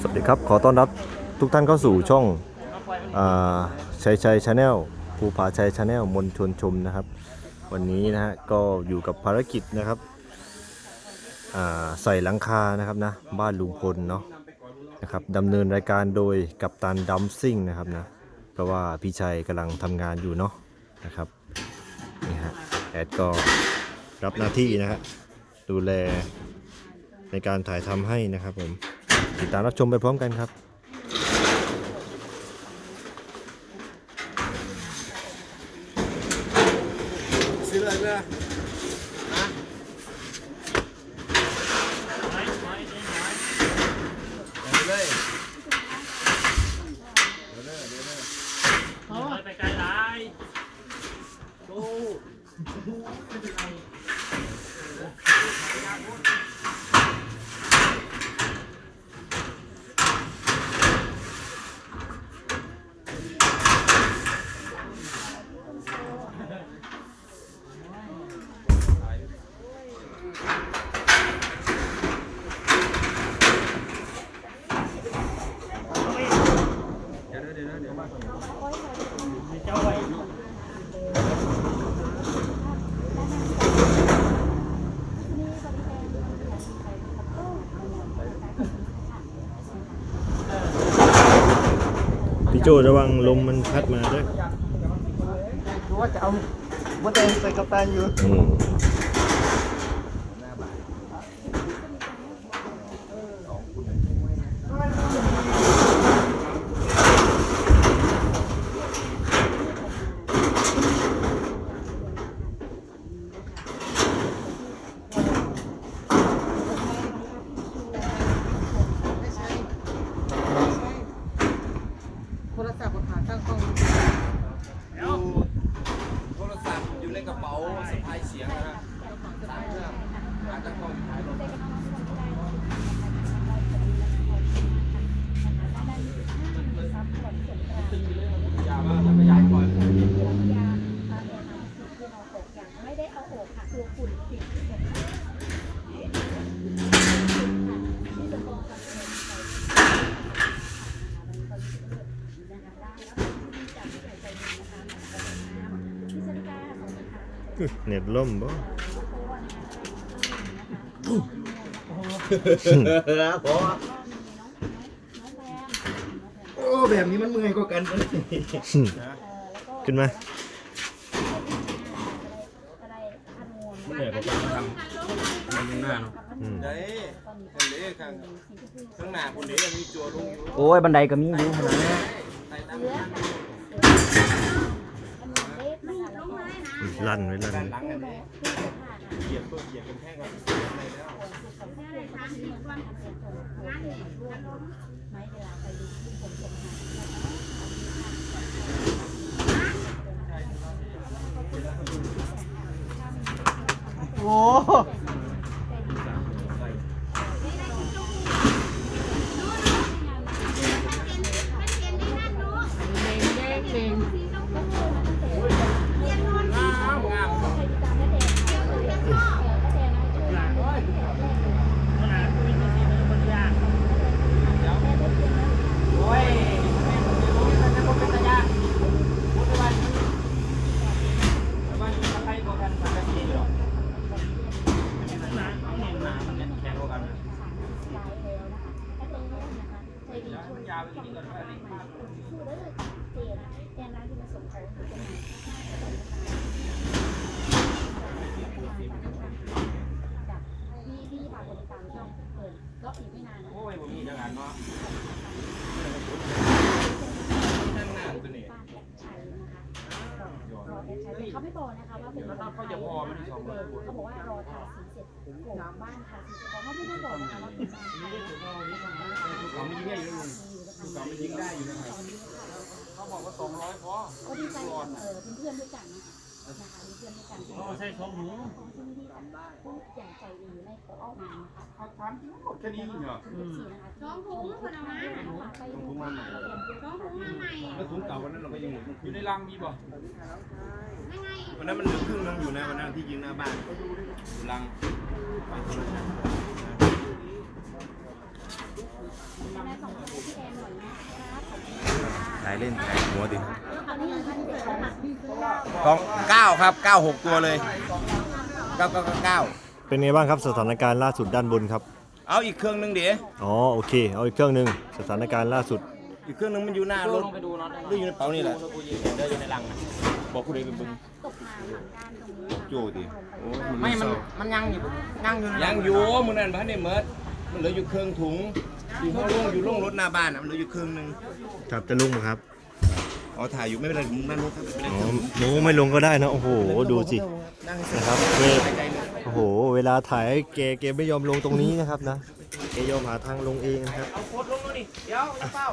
สวัสดีครับ ขอต้อนรับทุกท่านเข้าสู่ช่องอชัยชัยชาแนลภูผาชัยชาแนลมนชนชมนะครับ วันนี้นะฮะก็อยู่กับภารกิจนะครับใส่หลังคานะครับนะบ้านลุงพลเนาะนะครับดำเนินรายการโดยกัปตันดัมซิ่งนะครับนะเพราะว่าพี่ชัยกำลังทำงานอยู่เนาะนะครับนี่ฮะแอดก็รับหน้าที่นะฮะดูแลในการถ่ายทำให้นะครับผม ติดตามรับชมไปพร้อมกันครับซื้อเลยเพื่อเลย ไปไกลหลาย พี่โจระวังลมมันพัดมาด้วย ดูว่าจะเอามดแดงใส่กัปตันอยู่ อืม โทรศัพท์ขาตั้งกล้อง ดูโทรศัพท์อยู่ในกระเป๋าสะพายเสียงนะฮะสามเครื่องอาจจะต้องถ่ายลงยาบ้าจะไปย้ายก่อน ไม่ได้เอาออกค่ะคือฝุ่นติดพิซซ่าของค่ะ เน็ตล่มบ่พอโอ้แบบนี้มันเมื่อยกว่ากันเลยขึ้นมาเหนื่อยกว่าการทำทำหน้าเนาะอืมเด้คนเด้ข้างข้างหน้าคนเด้ยังมีจัวลงอยู่โอ้ยบันไดก็มีอยู่ขนาดนี้ ใส่น้ ลั่นไว้ลั่นหลังอันนี้เหยียบตัวเหยียบกันแค่ก่อนในแล้วโอ้กไม่นานนะ โอ้ยผมมีจังหวะเนาะนั่งหน้าตัวนี้บ้านแอดชัยนะคะรอแอดชัยแต่เขาไม่บอกนะคะว่าเป็นองครเขาบอกว่ารอทาสีเสร็จโกงบ้านทาสีเสร็จเขาไม่ได้บอกนะคะว่าเป็นบ้านใครภูเขาไม่ยิงได้อยู่ลุงภูเขาไม่ยิงได้อยู่นะครับ เขาบอกว่าสองร้อยพอก็ดีใจกับเออเป็นเพื่อนด้วยกันนะคะมีเพื่อนด้วยกันโอ้ใช่สองหูของที่นี่กับผู้อย่างใจดีในขอออกมานะคะเขาทำที่หมดแค่นี้เหรอคือสี่นะคะสองถุงคนเอามาไปดูค่ะสองถุงมาใหม่แล้วถุงเก่าวันนั้นเราก็ยังอยู่ในรังมีบ่วันนั้นมันเหลือครึ่งนึงอยู่นะวันนั้นที่ยิงหน้าบ้านอยู่รังไปโทรศัพท์ฉะนั้นส่งให้พี่แอนหน่อยนะครับขอบคุณค่ะถ่ายเล่นถ่ายหัวดิอันนี้ท่านเด็กของกองเก้าครับเก้าหกตัวเลยเก้าเก้าเก้าเก้าเป็นไงบ้างครับสถานการณ์ล่าสุดด้านบนครับ เอาอีกเครื่องหนึงเดี๋ยวอ๋อโอเค เอาอีกเครื่องหนึ่งสถานการณ์ล่าสุด อีกเครื่องหนึงมันอยู่หน้ารลถงไปดูน็อตหรืออยู่ในเป๋านี่แหละดูกูยืนเดินอยู่ในรังนะบอกผู้ใดเป็นบึงตกมาหลังด้านตรงนี้ค่ะโจดิโอ้ไม่มันมันยังอยู่ยังอยู่ยังอยู่มือนั่นพันนี่เมิด มันเหลืออยู่เครื่องถุงอยู่ห้องโล่งอยู่โล่งรถหน้าบ้านอะมันเหลืออยู่เครื่องหนึงครับจะลุงครับอ๋อถ่ายอยู่ไม่เป็นไรผมนั่งรถครับอ๋อหนูไม่ลงก็ได้นะโอ้โหดูสิ นั่งให้สบายนะครับเวหายใจเลยโอ้โห เวลาถ่ายให้แกแกไม่ยอมลงตรงนี้นะครับนะแกยอมหาทางลงเองนะครับเอาโคตรลงแล้วนี่เดี๋ยวเป้า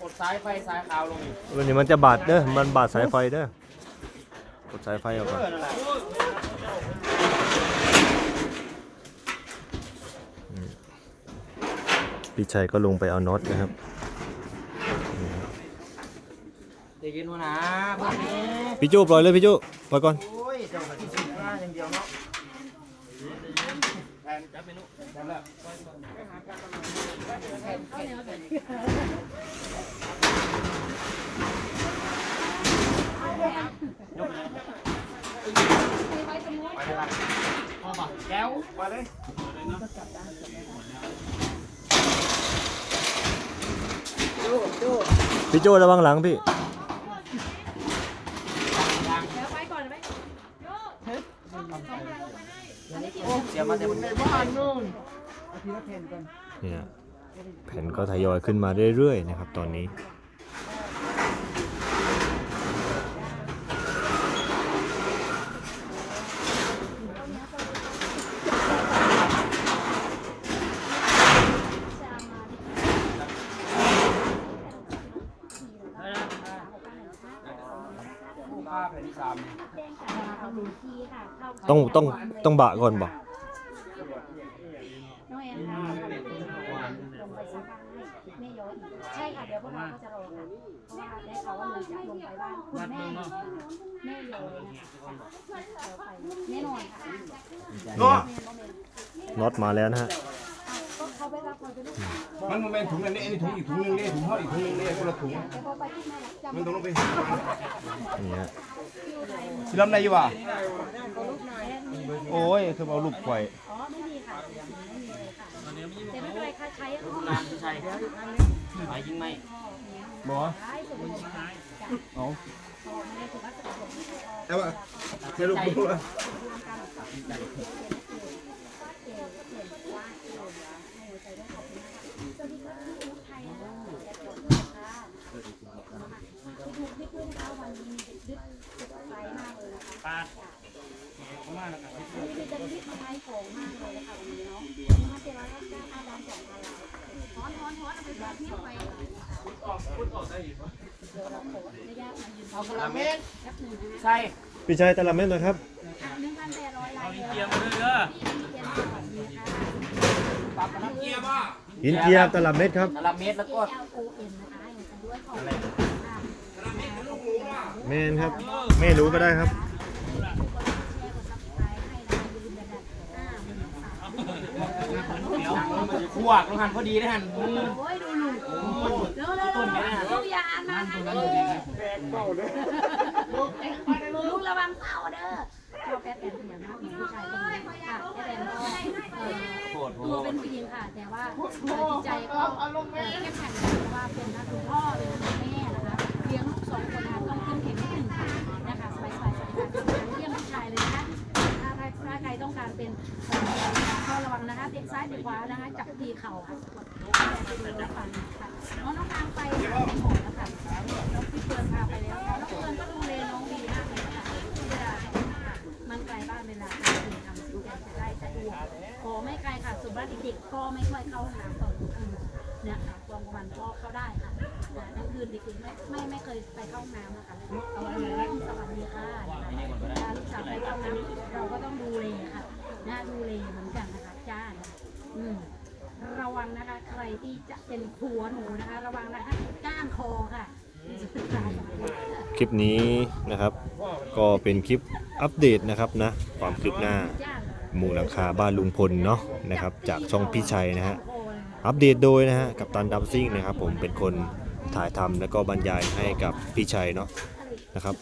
กดสายไฟสายขาวลงอีกวันนี้มันจะบาดเด้อมันบาดสายไฟเด้อกดสายไฟออกเอก่อนอนั่นแหละ พี่ชัยก็ลงไปเอาน็อตนะครับเด็กกินหัวหนะพวกนี้พี่จูปล่อยเลยพี่จูปล่อยก่อนโอ้ยเจ้าหน้าที่สุดหน้าอย่างเดียวเนาะแทนจับเมนูแทนแล้วแก้วมาเลย พี่โจระวังหลังพี่เสียมาแต่มันเนี่ยแผ่นก็ทยอยขึ้นมาเรื่อยๆนะครับตอนนี้ ผ้าแผ่นที่สามแจ้งจากทางมูลที่ค่ะเข้าต้องต้องต้องบะก่อนบอกน้องแอนค่ะลงไปสักการให้แม่ย้อยอีกใช่ค่ะเดี๋ยวพวกเราก็จะรอค่ะเพราะว่าได้ข่าวว่าเราจะลงไปบ้านคุณแม่แม่ย้อยนะคะเราไปแน่นอนค่ะน็อตมาแล้วนะฮะก็เขาไปรับคนไปลูกมันมันเป็นถุงอันนี้อันนี้ถุงอีกถุงหนึงเนี่ยถุงห่ออีกถุงหนึงเนี่ยคนละถุงแต่พอไปที่แม่จำ มันต้องลงไปนี่ฮะสิลำไหนอยู่วะโอ้ยคือเอาลูกไข่อ๋อไม่มีค่ะไม่มีเลยค่ะแต่ไม่เป็นไรค่ะใช้ห้องนานใช่หมายยิงไหมบอใช้สมุนไพรจ้ะเอาพอไม่ได้ถือว่าสะดวกแต่ว่าสรุปดูว่าปาดเข้ามาแล้วกันคือจะรีบมาใช้ของมากเลยนะคะวันนี้เนาะถ้าเจอร้อยก็ได้อาดามสองพันละฮ้อนฮ้อนฮ้อนเอาไปแบบนี้ไปเดี๋ยวเราโผล่ไม่ยากมายืนเอากระเม็ดแป๊บหนึ่งนะใช่พี่ชัยตะละเม็ดหน่อยครับหนึ่งพันแปดร้อยลายเกียร์มาเลยเด้อปรับน้ำเกียร์ป่ะหินเจียบตะละเม็ดครับตลับเมตรแล้วก็ O N นะคะให้กันด้วยขอบ คุณค่ะแมนครับ ไม่รู้ก็ได้ครับ เดี๋ยวมันจะคั่วลงหันพอดีได้หันมือโอ้ยดูลุงเร็วเร็วเร็วเร็วอย่าอ่านนะลุงระวังเต่าเด้อชอบแป๊ดแอนเป็นอย่างมากผู้ชายคนนี้ค่ะแป๊ดแอนก็ตัวเป็นผู้หญิงค่ะ แต่ว่าจิตใจก็เข้มแข็งเพราะว่าเป็นนักคุณพ่อเนะคะเตะซ้ายเตะขวานะคะจับตีเข่าค่ะแล้วฟันค่ะน้องน้องนางไปหมอแล้วค่ะน้องพี่เฟิร์นพาไปแล้วน้องเฟิร์นก็ดูแลน้องดีมากเลยค่ะเวลามันไกลบ้านเวลาทำทำสิ่งใดจะได้จะดูขอไม่ไกลค่ะส่วนบ้านเด็กๆก็ไม่ค่อยเข้าห้องน้ำตอนกลางคืนเนี่ยค่ะกลางวันก็เข้าได้ค่ะกลางคืนเด็กๆไม่ไม่ไม่เคยไปเข้าห้องน้ำนะคะเอาไว้สวัสดีค่ะลูกสาวไปเข้าห้องน้ำเราก็ต้องดูแลค่ะนะดูแลเหมือนกันนะคะจ้าอืม ระ วังนะคะ ใครที่จะเป็นผัวหนูนะคะ ระวังนะคะก้านคอค่ะ คลิปนี้นะครับ ก็เป็นคลิปอัปเดตนะครับนะ ความคืบหน้าหมู่หลังคาบ้านลุงพลเนาะนะครับ จากช่องพี่ชัยนะฮะอัปเดตโดยนะฮะกับตันดัมซิ่งนะครับ ผมเป็นคนถ่ายทำแล้วก็บรรยายให้กับพี่ชัยเนาะนะครับ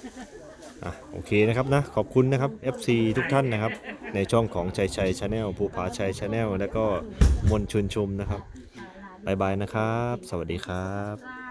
อะโอเคนะครับนะขอบคุณนะครับ FC ทุกท่านนะครับ ในช่องของชัยชัยชาแนลภูผาชัยชาแนลแล้วก็มนชุนชุมนะครับบายบายนะครับ สวัสดีครับ